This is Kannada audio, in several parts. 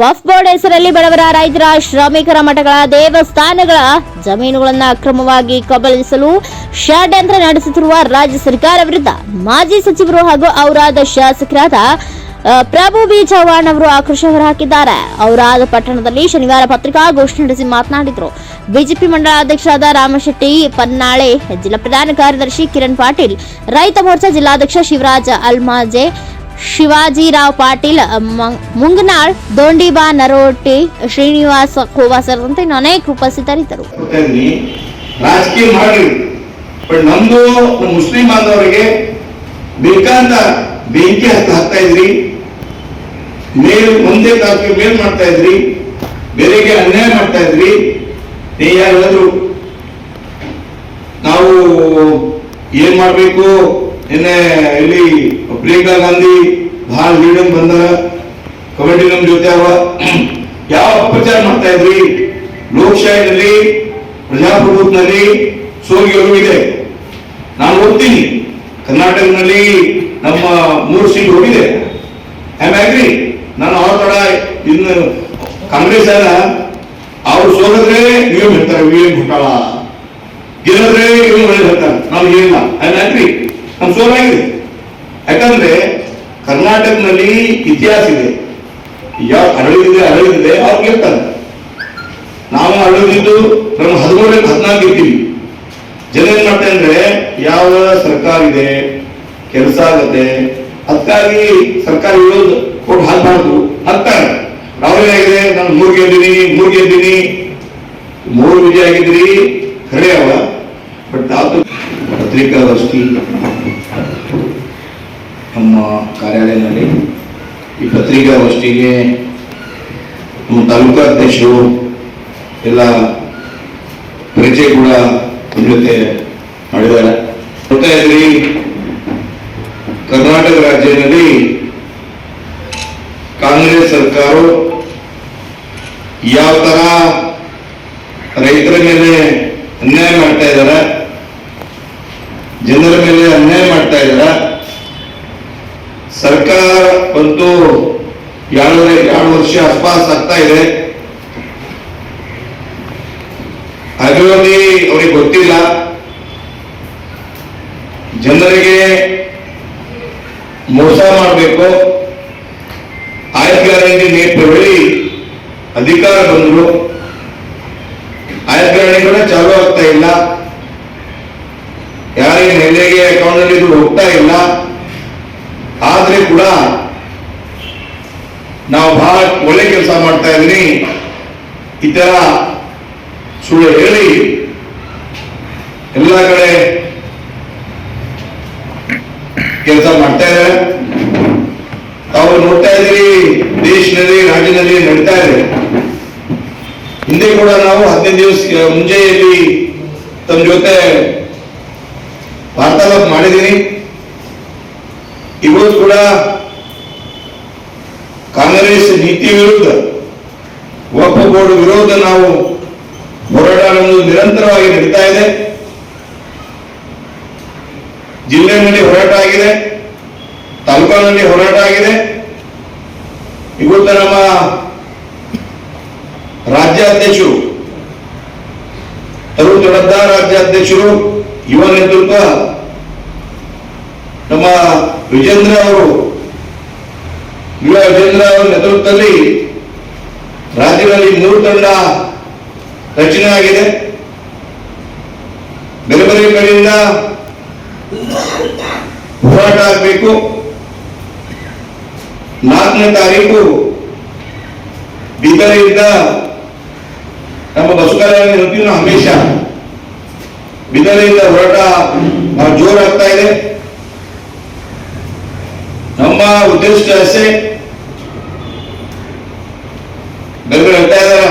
ವಫ್ ಬೋರ್ಡ್ ಹೆಸರಲ್ಲಿ ಬಡವರ ರೈತರ ಶ್ರಮಿಕರ ಮಠಗಳ ದೇವಸ್ಥಾನಗಳ ಜಮೀನುಗಳನ್ನು ಅಕ್ರಮವಾಗಿ ಕಬಳಿಸಲು ಷಡ್ಯಂತ್ರ ನಡೆಸುತ್ತಿರುವ ರಾಜ್ಯ ಸರ್ಕಾರ ವಿರುದ್ಧ ಮಾಜಿ ಸಚಿವರು ಹಾಗೂ ಔರಾದ ಶಾಸಕರಾದ ಪ್ರಭು ಬಿ. ಚವ್ಹಾಣ್ ಅವರು ಆಕ್ರೋಶ ಹೊರಹಾಕಿದ್ದಾರೆ. ಔರಾದ ಪಟ್ಟಣದಲ್ಲಿ ಶನಿವಾರ ಪತ್ರಿಕಾಗೋಷ್ಠಿ ನಡೆಸಿ ಮಾತನಾಡಿದರು. ಬಿಜೆಪಿ ಮಂಡಳ ಅಧ್ಯಕ್ಷರಾದ ರಾಮಶೆಟ್ಟಿ, ಪನ್ನಾಳೆ, ಜಿಲ್ಲಾ ಪ್ರಧಾನ ಕಾರ್ಯದರ್ಶಿ ಕಿರಣ್ ಪಾಟೀಲ್, ರೈತ ಮೋರ್ಚಾ ಜಿಲ್ಲಾಧ್ಯಕ್ಷ ಶಿವರಾಜ ಅಲ್ಮಾಜೆ ಶಿವಾಜಿರಾವ್ ಪಾಟೀಲ್ ಮುಂಗನಾಳ್, ದೋಂಡಿಬಾ ನರೋಟಿ, ಶ್ರೀನಿವಾಸ ಖೋವಾ ಸೇರಿದಂತೆ ಅನೇಕ ಉಪಸ್ಥಿತರಿದ್ದರು. ರಾಜಕೀಯ ಮಾಡಿ ನಮ್ದು ಮುಸ್ಲಿಂ ಬೇಕಾದ ಬೆಂಕಿ ಹತ್ತ ಇದ್ರಿ, ಮೇಲ್, ಒಂದೇ ಮಾಡ್ತಾ ಇದ್ರಿ ಅನ್ಯಾಯ ಮಾಡ್ತಾ ಇದ್ರಿ ನೀವು ನಾವು ಏನ್ ಮಾಡ್ಬೇಕು? ಇಲ್ಲಿ ಪ್ರಿಯಾಂಕಾ ಗಾಂಧಿ ಬಹಳ ಮೀಡಿಯಂ ಬಂದಾರ ಕಬಡ್ಡಿ ನಮ್ ಜೊತೆ ಅವ. ಯಾವ ಅಪಚಾರ ಮಾಡ್ತಾ ಇದ್ರಿ? ಲೋಕಶಾಹಿನಲ್ಲಿ ಪ್ರಜಾಪ್ರಭುತ್ವದಲ್ಲಿ ಸೋಲಿಗೆ ಇದೆ. ನಾನು ಹೋಗ್ತೀನಿ ಕರ್ನಾಟಕದಲ್ಲಿ ನಮ್ಮ ಮೂರು ಸೀಟ್ ಹೋಗಿದೆ ಅಗ್ರಿ ನಾನು ಅವ್ರ ತಡ ಇನ್ನು ಕಾಂಗ್ರೆಸ್ ಅಲ್ಲ. ಅವ್ರು ಸೋಲಿದ್ರೆ ನೀವು ಹೇಳ್ತಾರೆ ಎಂ ಘೋಟಾಳ ಗೆಲ್ಲದ್ರೆ ಇವ್ರು ಹೇಳ್ತಾರೆ ನಾವು ಏನಿಲ್ಲ ಐ ನಮ್ಮ ನಮ್ ಸೋಲಾಗಿದೆ. ಯಾಕಂದ್ರೆ ಕರ್ನಾಟಕದಲ್ಲಿ ಇತಿಹಾಸ ಇದೆ. ಯಾವ ಅರಳಿದಿದೆ ಅರಳಿದಿದೆ ಅವ್ರು ಗೆಲ್ತಾರೆ ನಾವು ಅರಳಿದ್ದು ನಮ್ಮ ಹದಿಮೂರಕ್ಕೆ ಹದಿನಾಲ್ಕು ಇರ್ತೀವಿ. ಜನ ಏನ್ ಮಾಡ್ತಾರೆ ಅಂದ್ರೆ, ಯಾವ ಸರ್ಕಾರ ಇದೆ, ಕೆಲಸ ಆಗತ್ತೆ, ಅದಕ್ಕಾಗಿ ಸರ್ಕಾರ ಇರೋದು ಕೊಟ್ಟು ಹಾಕ್ಬಾರ್ದು ಹಾಕ್ತಾರೆ. ನಾವೇನಾಗಿದೆ ನಾನು ಮೂರ್ ಗೆದ್ದೀನಿ ಮೂರ್ ಗೆದ್ದೀನಿ ಮೂರು ವಿಜಯ ಆಗಿದ್ರಿ ಖರೆ ಅವ. ಬಟ್ ಆತು ಪತ್ರಿಕಾಗೋಷ್ಠಿ. ನಮ್ಮ ಕಾರ್ಯಾಲಯದಲ್ಲಿ ಈ ಪತ್ರಿಕಾಗೋಷ್ಠಿಗೆ ನಮ್ಮ ತಾಲೂಕಾ ಅಧ್ಯಕ್ಷರು ಎಲ್ಲ ಪರಿಚಯ ಕೂಡ ಜೊತೆ ಮಾಡಿದ್ದಾರೆ. ಜೊತೆಯಲ್ಲಿ ಕರ್ನಾಟಕ ರಾಜ್ಯದಲ್ಲಿ ಕಾಂಗ್ರೆಸ್ ಸರ್ಕಾರ ಯಾವ ತರ ರೈತರ ಮೇಲೆ ಅನ್ಯಾಯ ಮಾಡ್ತಾ ಇದ್ದಾರೆ, ಜನರ ಮೇಲೆ ಅನ್ಯಾಯ ಮಾಡ್ತಾ ಸರ್ಕಾರ ಬಂತು ಎರಡು ಎರಡು ವರ್ಷ ಆಸ್ಪಾಸ್ ಆಗ್ತಾ ಇದೆ. ಅಭಿವೃದ್ಧಿ ಅವ್ರಿಗೆ ಗೊತ್ತಿಲ್ಲ. ಜನರಿಗೆ ಮೋಸ ಮಾಡಬೇಕು. ಆಯ್ಕೆ ಗ್ಯಾರಂಟಿ ನೀಟ್ ಬಳಿ ಅಧಿಕಾರ ಬಂದರು. ಕೂಡ ಚಾಲು ಆಗ್ತಾ ಇಲ್ಲ. ಯಾರಿಗೆ ನೆಲೆಗೆ ಅಕೌಂಟ್ ದುಡ್ಡು ಹೋಗ್ತಾ ಇಲ್ಲ. ಆದ್ರೆ ಕೂಡ ನಾವು ಬಹಳ ಒಳ್ಳೆ ಕೆಲಸ ಮಾಡ್ತಾ ಇದ್ದೀನಿ. ಈ ತರ ಸುಳ್ಳು ಹೇಳಿ ಎಲ್ಲ ಕಡೆ ಕೆಲಸ ಮಾಡ್ತಾ ಇದ್ದಾರೆ. ತಾವು ನೋಡ್ತಾ ಇದ್ದೀರಿ, ದೇಶದಲ್ಲಿ, ರಾಜ್ಯದಲ್ಲಿ ನಡೀತಾ ಇದೆ. ಹಿಂದೆ ಕೂಡ ನಾವು ಹದಿನೈದು ದಿವಸ ಮುಂಚೆಯಲ್ಲಿ ತಮ್ಮ ಜೊತೆ ವಾರ್ತಾಲಾಪ ಮಾಡಿದ್ದೀನಿ. ಇವತ್ತು ಕೂಡ ಕಾಂಗ್ರೆಸ್ ನೀತಿ ವಿರುದ್ಧ ಬೋರ್ಡ್ ವಿರೋಧ ನಾವು ಹೋರಾಟ ನಿರಂತರವಾಗಿ ನಡೀತಾ ಇದೆ. ಜಿಲ್ಲೆಯಲ್ಲಿ ಹೋರಾಟ ಆಗಿದೆ, ತಾಲೂಕಿನಲ್ಲಿ ಹೋರಾಟ ಆಗಿದೆ. ಇವತ್ತು ನಮ್ಮ ರಾಜ್ಯಾಧ್ಯಕ್ಷರು, ತರುಣ್ ಜಡದ್ದ ರಾಜ್ಯಾಧ್ಯಕ್ಷರು, ಯುವ ನೇತೃತ್ವ ನಮ್ಮ ವಿಜೇಂದ್ರ ಅವರು ಯುವ ಅವರ ನೇತೃತ್ವದಲ್ಲಿ ರಾಜ್ಯದಲ್ಲಿ ಮೂರು ತಂಡ ರಚನೆ ಆಗಿದೆ. ಬೇರೆ ಬೇರೆ ಕಡೆಯಿಂದ ಹೋರಾಟ ಆಗಬೇಕು. ನಾಲ್ಕನೇ ತಾರೀಕು ಬೀದರಿಂದ ನಮ್ಮ ಬಸವಕಲ್ಯಾಣ ಹಮೇಶ ಬಿದರೆಯಿಂದ ಹೋರಾಟ ಜೋರಾಗ್ತಾ ಇದೆ. ನಮ್ಮ ಉದ್ದೇಶ ಅಷ್ಟೇ ಬೆಂಗಳೂರು ಹೇಳ್ತಾ ಇದಾರ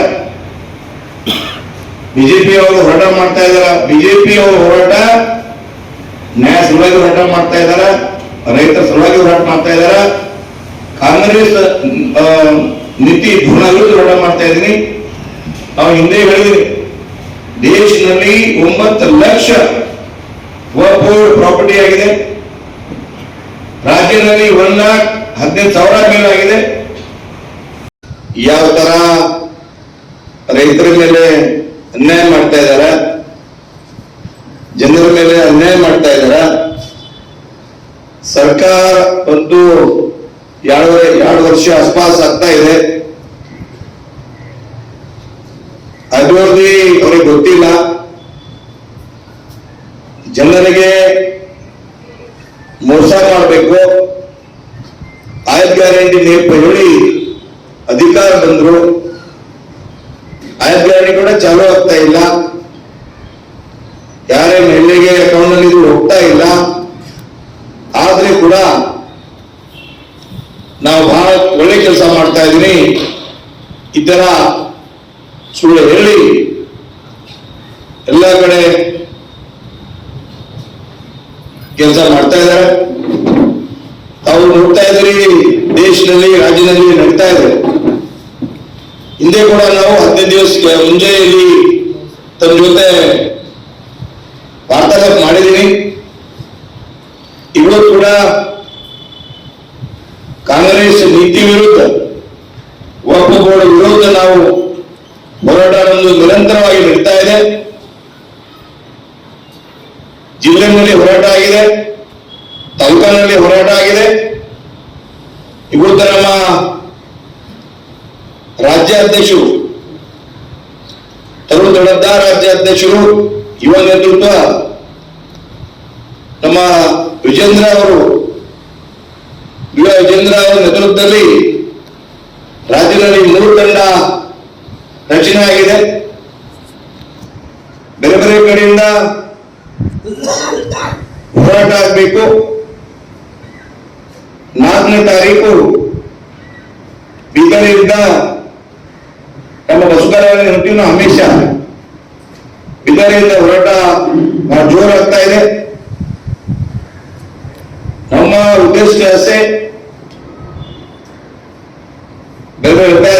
ಬಿಜೆಪಿ ಅವರು ಹೋರಾಟ ಮಾಡ್ತಾ ಇದಾರ ಬಿಜೆಪಿ ಅವರು ಹೋರಾಟ ನ್ಯಾಯ ಸಲುವಾಗಿ ಹೋರಾಟ ಮಾಡ್ತಾ ಇದಾರ ರೈತರ ಸಲುವಾಗಿ ಹೋರಾಟ ಮಾಡ್ತಾ ಇದಾರ ಕಾಂಗ್ರೆಸ್ ನೀತಿ ಧೋರಣ ಹೋರಾಟ ಮಾಡ್ತಾ ಇದ್ದೀನಿ. ನಾವು ಹಿಂದೆ ಹೇಳಿದ್ವಿ. ದೇಶದಲ್ಲಿ ಒಂಬತ್ತು ಲಕ್ಷ ಪ್ರಾಪರ್ಟಿ ಆಗಿದೆ. ರಾಜ್ಯದಲ್ಲಿ ಒನ್ ಲಾಕ್ ಹದಿನೈದು ಸಾವಿರ ಆಗಿದೆ. ಯಾವ ತರ ರೈತರ ಮೇಲೆ ಅನ್ಯಾಯ ಮಾಡ್ತಾ ಇದಾರ ಜನರ ಮೇಲೆ ಅನ್ಯಾಯ ಮಾಡ್ತಾ ಇದಾರ ಸರ್ಕಾರ ಒಂದು ಎರಡು ಎರಡು ವರ್ಷ ಆಸ್ಪಾಸ್ ಆಗ್ತಾ ಇದೆ. ಅಭಿವೃದ್ಧಿ ಅವ್ರಿಗೆ ಗೊತ್ತಿಲ್ಲ. ಜನರಿಗೆ ಮೋಸ ಮಾಡಬೇಕು. ಆಯತ್ ಗ್ಯಾರಂಟಿ ನೇಪ ಹೇಳಿ ಅಧಿಕಾರ ಬಂದ್ರು. ಆಯತ್ ಗ್ಯಾರಂಟಿ ಕೂಡ ಚಾಲೂ ಆಗ್ತಾ ಇಲ್ಲ. ಯಾರೇ ಮಹಿಳೆಗೆ ಅಕೌಂಟ್ನಲ್ಲಿ ಹೋಗ್ತಾ ಇಲ್ಲ. ಆದ್ರೆ ಕೂಡ ನಾವು ಬಹಳ ಒಳ್ಳೆ ಕೆಲಸ ಮಾಡ್ತಾ ಇದೀನಿ ಈ ತರ ಸುಳ್ಳು ಹೇಳಿ. ಎಲ್ಲ ಕಡೆ ಕೆಲಸ ಮಾಡ್ತಾ ಇದ್ದಾರೆ. ತಾವು ನೋಡ್ತಾ ಇದ್ರಿ ದೇಶದಲ್ಲಿ, ರಾಜ್ಯದಲ್ಲಿ ನಡೀತಾ ಇದೆ. ಹಿಂದೆ ಕೂಡ ನಾವು ಹದಿನೈದು ದಿವಸ ಮುಂಚೆ ಇಲ್ಲಿ ತಮ್ಮ ಜೊತೆ ವಾರ್ತಾಲಾಪ ಮಾಡಿದ್ದೀನಿ. ಇವತ್ತು ಕೂಡ ಕಾಂಗ್ರೆಸ್ ನೀತಿ ವಿರುದ್ಧ ವಕ್ಫ್ ವಿರುದ್ಧ ನಾವು ಹೋರಾಟ ನಮ್ಮದು ನಿರಂತರವಾಗಿ ನಡೀತಾ ಇದೆ ಜಿಲ್ಲೆನಲ್ಲಿ ಹೋರಾಟ ಆಗಿದೆ, ತಾಲೂಕಿನಲ್ಲಿ ಹೋರಾಟ ಆಗಿದೆ. ಇವತ್ತು ನಮ್ಮ ರಾಜ್ಯಾಧ್ಯಕ್ಷರು, ತರುಣ್ ದೊಡ್ಡ ರಾಜ್ಯಾಧ್ಯಕ್ಷರು, ಯುವ ನೇತೃತ್ವ, ನಮ್ಮ ವಿಜೇಂದ್ರ ಅವರು, ಯುವ ವಿಜೇಂದ್ರ ಅವರ ನೇತೃತ್ವದಲ್ಲಿ ರಾಜ್ಯದಲ್ಲಿ ಮೂರು ತಂಡ ರಚನೆ ಆಗಿದೆ. ಬೇರೆ ಬೇರೆ ಕಡೆಯಿಂದ ಹೋರಾಟ ಆಗಬೇಕು ನಾಲ್ಕನೇ ತಾರೀಕು ಬೀದರಿಂದ ನಮ್ಮ ಬಸವರಾಜ ಹೊಂಟಿನ ಹಮೇಶ ಬೀದರಿಂದ ಹೋರಾಟ ಜೋರಾಗ್ತಾ ಇದೆ. ನಮ್ಮ ಉದ್ದೇಶ ಜಾಸ್ತಿ. ಬೇರೆ ಹೇಳ್ತಾ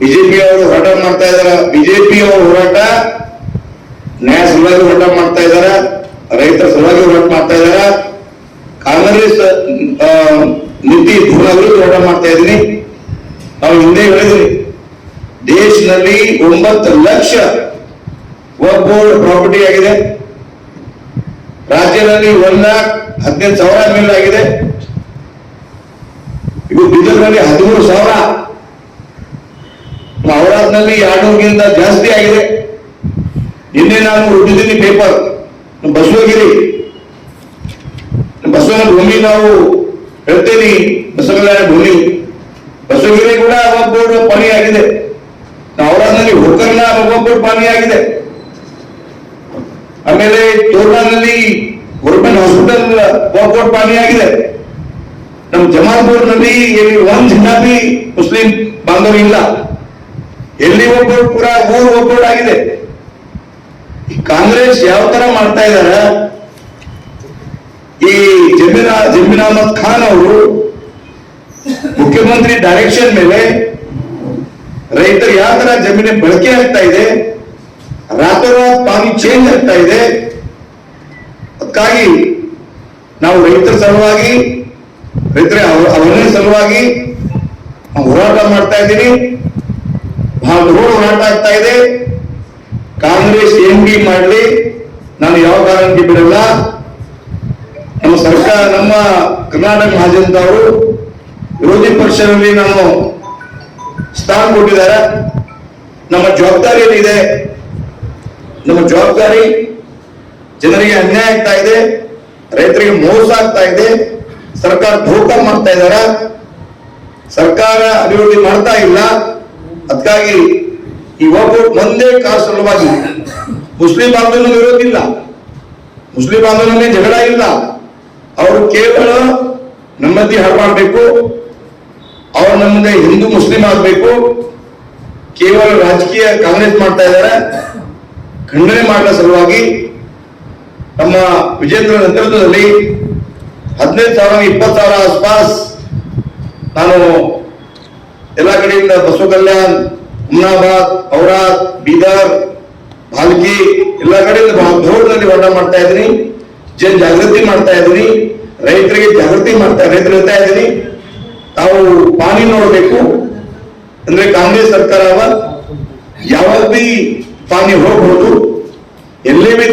ಬಿಜೆಪಿ ಅವರು ಹೋರಾಟ ಮಾಡ್ತಾ ಇದಾರ ಬಿಜೆಪಿ ಅವರು ಹೋರಾಟ ನ್ಯಾಯ ಸಲುವಾಗಿ ಹೋರಾಟ ಮಾಡ್ತಾ ಇದ್ದಾರೆ, ರೈತರ ಸಲುವಾಗಿ ಹೋರಾಟ ಮಾಡ್ತಾ ಇದ್ದಾರೆ. ಕಾಂಗ್ರೆಸ್ ನೀತಿ ವಿರುದ್ಧ ಹೋರಾಟ ಮಾಡ್ತಾ ಇದ್ದೀನಿ. ನಾವು ಹಿಂದೆ ಹೇಳಿದ್ರಿ ದೇಶದಲ್ಲಿ ಒಂಬತ್ತು ಲಕ್ಷ ಬೋರ್ಡ್ ಪ್ರಾಪರ್ಟಿ ಆಗಿದೆ. ರಾಜ್ಯದಲ್ಲಿ ಒಂದ್ ಲಾಕ್ ಹದಿನೈದು ಸಾವಿರ ಮೇಲೆ ಆಗಿದೆ. ಇದು ಬೀದರ್ನಲ್ಲಿ ಹದಿಮೂರು ಸಾವಿರ. ಔರಾದ್ನಲ್ಲಿ ಎರಡ್ನೂರಿಗಿಂತ ಜಾಸ್ತಿ ಆಗಿದೆ. ನಿನ್ನೆ ನಾನು ಓದಿದ್ದೀನಿ ಪೇಪರ್ ಬಸವಗಿರಿ. ಬಸವನ ಭೂಮಿ ನಾವು ಹೇಳ್ತೇನೆ ಬಸವಕಲ್ಯಾಣ ಭೂಮಿ. ಬಸವಗಿರಿ ಕೂಡ ಒಬ್ಬೊಬ್ಬರು ಪಾನಿ ಆಗಿದೆ ಒಬ್ಬೊಬ್ಬರು ಪಾನಿ ಆಗಿದೆ ಆಮೇಲೆ ತೋರ್ನಾನಲ್ಲಿ ಗೌರ್ಮೆಂಟ್ ಹಾಸ್ಪಿಟಲ್ ಒಬ್ಬೊಬ್ಬರು ಪಾನಿಯಾಗಿದೆ. ನಮ್ಮ ಜಮಾಲ್ಪುರ್ನಲ್ಲಿ ಎಲ್ಲಿ ಒಂದ್ ಜನ ಮುಸ್ಲಿಂ ಬಾಂಧವ ಇಲ್ಲ. ಎಲ್ಲಿ ಒಬ್ಬರು ಕೂಡ ಊರು ಒಬ್ಬರು ಆಗಿದೆ. ಕಾಂಗ್ರೆಸ್ ಯಾವ ತರ ಮಾಡ್ತಾ ಇದಾರ? ಈ ಜಮೀನಾ ಜಮೀರ್ ಅಹಮದ್ ಖಾನ್ ಅವರು ಮುಖ್ಯಮಂತ್ರಿ ಡೈರೆಕ್ಷನ್ ಮೇಲೆ ರೈತರು ಯಾವ ತರ ಜಮೀನಿನ ಬಳಕೆ ಆಗ್ತಾ ಇದೆ ರಾತ್ರೋರಾತ್ ಪಾನಿ ಚೇಂಜ್ ಆಗ್ತಾ ಇದೆ. ಅದಕ್ಕಾಗಿ ನಾವು ರೈತರ ಸಲುವಾಗಿ, ರೈತರ ಅವರ ಸಲುವಾಗಿ ಹೋರಾಟ ಮಾಡ್ತಾ ಇದ್ದೀನಿ ಬಹಳ ದೊಡ್ಡ ಹೋರಾಟ ಆಗ್ತಾ ಇದೆ. ಕಾಂಗ್ರೆಸ್ ಎಂ ಬಿ ಮಾಡಲಿ, ನಾನು ಯಾವ ಕಾರಣಕ್ಕೆ ಬಿಡಲ್ಲ. ನಮ್ಮ ಸರ್ಕಾರ, ನಮ್ಮ ಕರ್ನಾಟಕ ಮಹಾಜನತ ಅವರು ವಿರೋಧಿ ಪಕ್ಷದಲ್ಲಿ ನಾನು ಸ್ಥಾನ ಕೊಟ್ಟಿದ್ದಾರೆ. ನಮ್ಮ ಜವಾಬ್ದಾರಿ ಏನಿದೆ ನಮ್ಮ ಜವಾಬ್ದಾರಿ ಜನರಿಗೆ ಅನ್ಯಾಯ ಆಗ್ತಾ ಇದೆ. ರೈತರಿಗೆ ಮೋಸ ಆಗ್ತಾ ಇದೆ. ಸರ್ಕಾರ ಧೋಕ ಮಾಡ್ತಾ ಇದ್ದಾರೆ. ಸರ್ಕಾರ ಅಭಿವೃದ್ಧಿ ಮಾಡ್ತಾ ಇಲ್ಲ. ಅದಕ್ಕಾಗಿ ಒಬ್ಬ ಒಂದೇ ಕಾರ್ ಸಲುವಾಗಿ ಮುಸ್ಲಿಂ ಬಾಂಧವನ ಇರೋದಿಲ್ಲ. ಮುಸ್ಲಿಂ ಬಾಂಧವನೇ ಜಗಳ ಇಲ್ಲ. ಅವರು ಕೇವಲ ನೆಮ್ಮದಿ ಹಾಳು ಮಾಡಬೇಕು. ಅವ್ರು ನಮ್ಮದೇ ಹಿಂದೂ ಮುಸ್ಲಿಂ ಆಗಬೇಕು. ಕೇವಲ ರಾಜಕೀಯ ಕಾಂಗ್ರೆಸ್ ಮಾಡ್ತಾ ಇದ್ದಾರೆ. ಖಂಡನೆ ಮಾಡಲ ಸಲುವಾಗಿ ನಮ್ಮ ವಿಜೇಂದ್ರ ನೇತೃತ್ವದಲ್ಲಿ ಹದಿನೈದು ಸಾವಿರ, ಇಪ್ಪತ್ತು ಸಾವಿರ ಆಸ್ಪಾಸ್ ನಾನು ಎಲ್ಲ ಕಡೆಯಿಂದ ಬಸವ ಕಲ್ಯಾಣ್ ಹುಮ್ನಾಬಾದ್ ಔರಾದ್, ಬೀದರ್, ಭಾಲ್ಕಿ, ಎಲ್ಲ ಕಡೆಯಿಂದ ದೂರದಲ್ಲಿ ಹೋರಾಟ ಮಾಡ್ತಾ ಇದ್ದೀನಿ. ಜನ ಜಾಗೃತಿ ಮಾಡ್ತಾ ಇದ್ದೀನಿ. ರೈತರಿಗೆ ಜಾಗೃತಿ ಮಾಡ್ತಾ ರೈತರು ಹೇಳ್ತಾ ಇದ್ದೀನಿ, ತಾವು ಪಾನಿ ನೋಡಬೇಕು. ಅಂದ್ರೆ ಕಾಂಗ್ರೆಸ್ ಸರ್ಕಾರ ಯಾವಾಗ ಬಿ ಪಾನಿ ಹೋಗ್ಬೋದು. ಎಲ್ಲೇ ಬಿ